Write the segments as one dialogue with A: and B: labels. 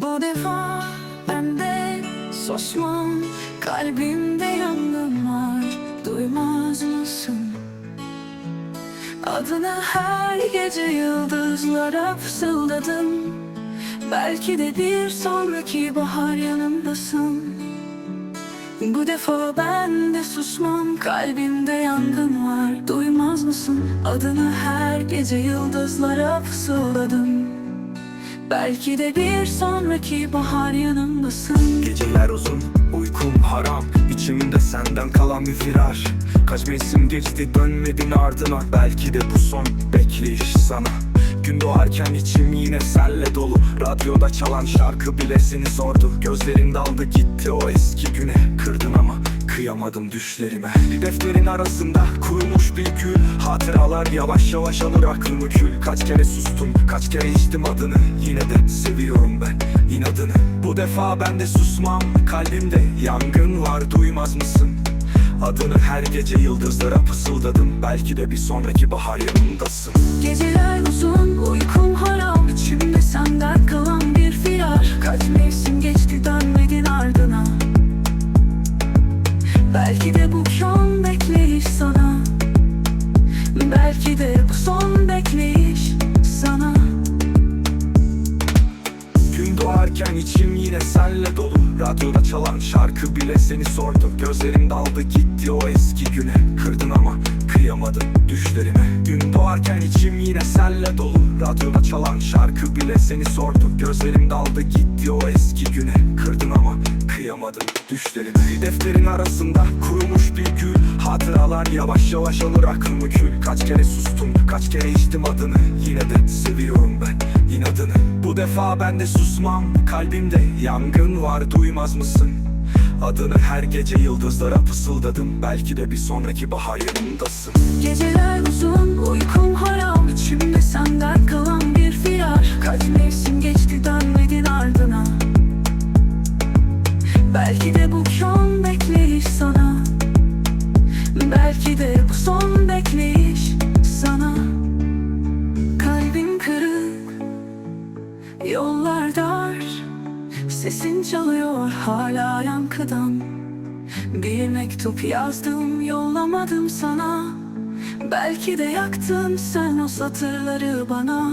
A: Bu defa bende susmam Kalbimde yangın var. Duymaz mısın? Adını her gece yıldızlara fısıldadım Belki de bir sonraki bahar yanımdasın. Bu defa ben de susmam Kalbimde yangın var. Duymaz mısın? Adını her gece yıldızlara fısıldadım Belki de bir sonraki bahar yanımdasın.
B: Geceler uzun, uykum haram İçimde senden kalan bir firar. Kaç mevsim geçti dönmedin ardına. Belki de bu son bekleyiş sana. Gün doğarken içim yine senle dolu. Radyoda çalan şarkı bile seni sordu Gözlerin daldı gitti o eski güne. Kırdın ama kıyamadım düşlerime. Defterin arasında kurumuş bir gül. Hatıralar yavaş yavaş alır aklımı kül. Kaç kere sustum, kaç kere içtim adını. Yine de seviyorum ben inadını. Bu defa ben de susmam. Kalbimde yangın var duymaz mısın? Adını her gece yıldızlara fısıldadım. Belki de bir sonraki bahar yanımdasın
A: Geceler Bu son bekleyiş sana.
B: Gün doğarken içim yine senle dolu. Radyoda çalan şarkı bile seni sordu. Gözlerim daldı gitti o eski güne. Kırdın ama kıyamadım düşlerime. Gün doğarken içim yine senle dolu. Radyoda çalan şarkı bile seni sordu. Gözlerim daldı gitti o eski güne. Kırdın ama kıyamadım düşlerime defterin arasında kurumuş bir gül. Hatıralar yavaş yavaş alır aklımı kül. Kaç kere sustum kaç kere içtim adını. Yine de seviyorum ben inadını. Bu defa ben de susmam. Kalbimde yangın var duymaz mısın? Adını her gece yıldızlara fısıldadım. Belki de bir sonraki bahar yanımdasın
A: Geceler Son bekleyiş sana. Kalbim kırık Yollar dar Sesin çalıyor hala yankıdan. Bir mektup yazdım yollamadım sana. Belki de yaktın sen o satırları bana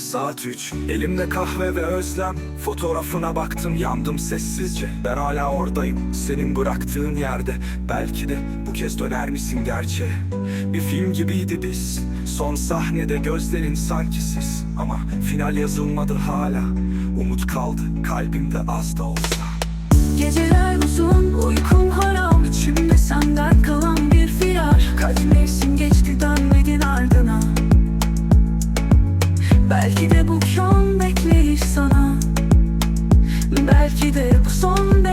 B: Saat 3 Elimde kahve ve özlem. Fotoğrafına baktım yandım sessizce. Ben hala oradayım senin bıraktığın yerde. Belki de bu kez döner misin gerçeğe Bir film gibiydi biz. Son sahnede gözlerin sanki siz. Ama final yazılmadı hala. Umut kaldı kalbimde az da olsa.
A: Geceler uzun uykum haram Belki de bu son bekleyiş sana. Belki de bu son